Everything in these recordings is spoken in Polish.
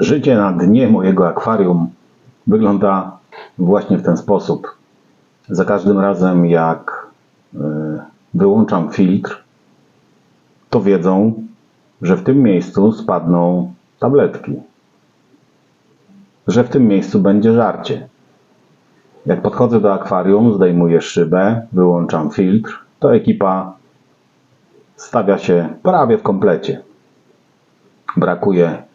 Życie na dnie mojego akwarium wygląda właśnie w ten sposób. Za każdym razem, jak y, wyłączam filtr, to wiedzą, że w tym miejscu spadną tabletki. Że w tym miejscu będzie żarcie. Jak podchodzę do akwarium, zdejmuję szybę, wyłączam filtr, to ekipa stawia się prawie w komplecie. Brakuje e,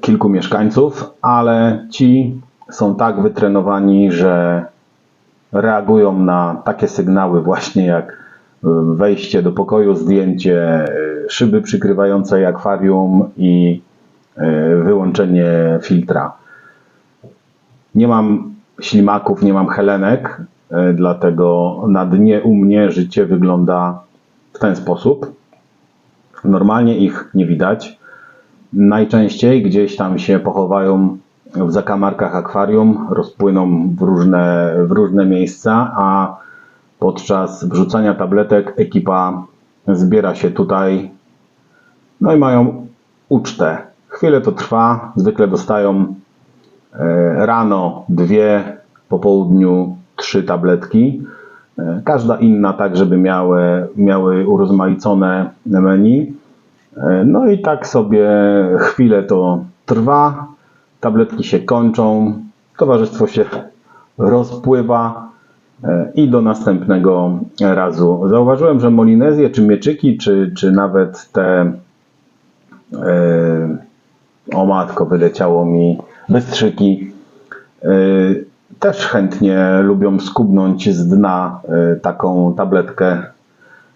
kilku mieszkańców, ale ci są tak wytrenowani, że reagują na takie sygnały właśnie jak e, wejście do pokoju, zdjęcie e, szyby przykrywającej akwarium i e, wyłączenie filtra. Nie mam ślimaków, nie mam helenek, e, dlatego na dnie u mnie życie wygląda w ten sposób. Normalnie ich nie widać. Najczęściej gdzieś tam się pochowają w zakamarkach akwarium, rozpłyną w różne, w różne miejsca, a podczas wrzucania tabletek ekipa zbiera się tutaj, no i mają ucztę. Chwilę to trwa, zwykle dostają e, rano dwie, po południu trzy tabletki. E, Każda inna tak, żeby miały, miały urozmaicone menu. E, No i tak sobie chwilę to trwa, tabletki się kończą, towarzystwo się rozpływa e, i do następnego razu. Zauważyłem, że molinezje, czy mieczyki, czy, czy nawet te e, o matko, wyleciało mi bystrzyki, też chętnie lubią skubnąć z dna taką tabletkę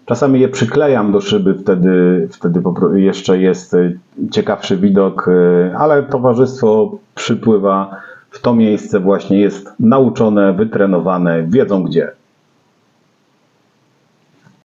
Czasami je przyklejam do szyby, wtedy, wtedy jeszcze jest y, ciekawszy widok, y, ale towarzystwo przypływa w to miejsce, właśnie jest nauczone, wytrenowane, wiedzą gdzie.